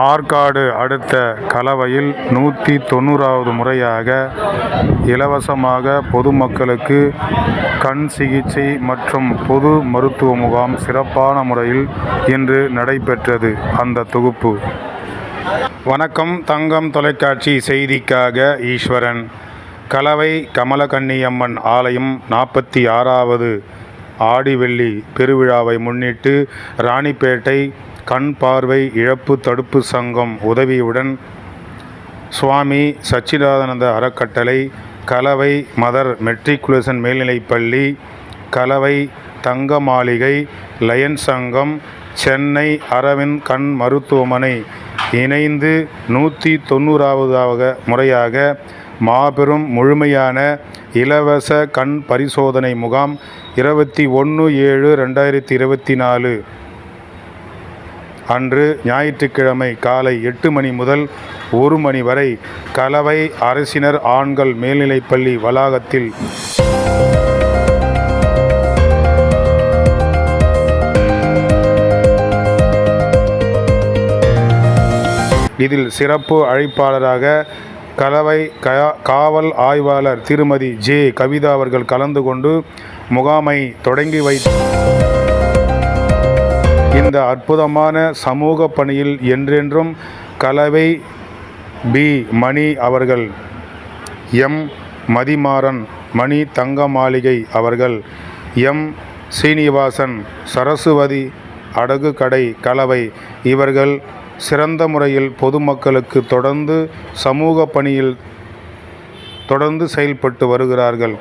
ஆற்காடு அடுத்த கலவையில் நூற்றி தொண்ணூறாவது முறையாக இலவசமாக பொதுமக்களுக்கு கண் சிகிச்சை மற்றும் பொது மருத்துவ முகாம் சிறப்பான முறையில் இன்று நடைபெற்றது. அந்த தொகுப்பு. வணக்கம். தங்கம் தொலைக்காட்சி செய்திக்காக ஈஸ்வரன். கலவை கமலகன்னியம்மன் ஆலயம் நாற்பத்தி ஆறாவது ஆடிவெள்ளி பெருவிழாவை முன்னிட்டு ராணிப்பேட்டை கண் பார்வை இழப்பு தடுப்பு சங்கம் உதவியுடன் சுவாமி சச்சிதானந்த அறக்கட்டளை கலவை மதர் மெட்ரிகுலேஷன் மேல்நிலைப்பள்ளி கலவை தங்க மாளிகை லயன் சங்கம் சென்னை அரவிந்த் கண் மருத்துவமனை இணைந்து நூற்றி தொண்ணூறாவதாக முறையாக மாபெரும் முழுமையான இலவச கண் பரிசோதனை முகாம் இருபத்தி ஒன்று ஏழு ரெண்டாயிரத்தி இருபத்தி நாலு. அன்று ஞாயிற்றுக்கிழமை காலை எட்டு மணி முதல் ஒரு மணி வரை கலவை அரசினர் ஆண்கள் மேல்நிலைப்பள்ளி வளாகத்தில் இதில் சிறப்பு அழைப்பாளராக கலவை காவல் ஆய்வாளர் திருமதி ஜே. கவிதா அவர்கள் கலந்து கொண்டு முகாமை தொடங்கி வைத்தார் இந்த அற்புதமான சமூக பணியில் என்றென்றும் கலவை பி. மணி அவர்கள் எம். மதிமாறன் மணி தங்க மாளிகை அவர்கள் எம். சீனிவாசன் சரஸ்வதி அடகு கடை கலவை இவர்கள் சிறந்த முறையில் பொதுமக்களுக்கு தொடர்ந்து சமூக பணியில் தொடர்ந்து செயல்பட்டு வருகிறார்கள்.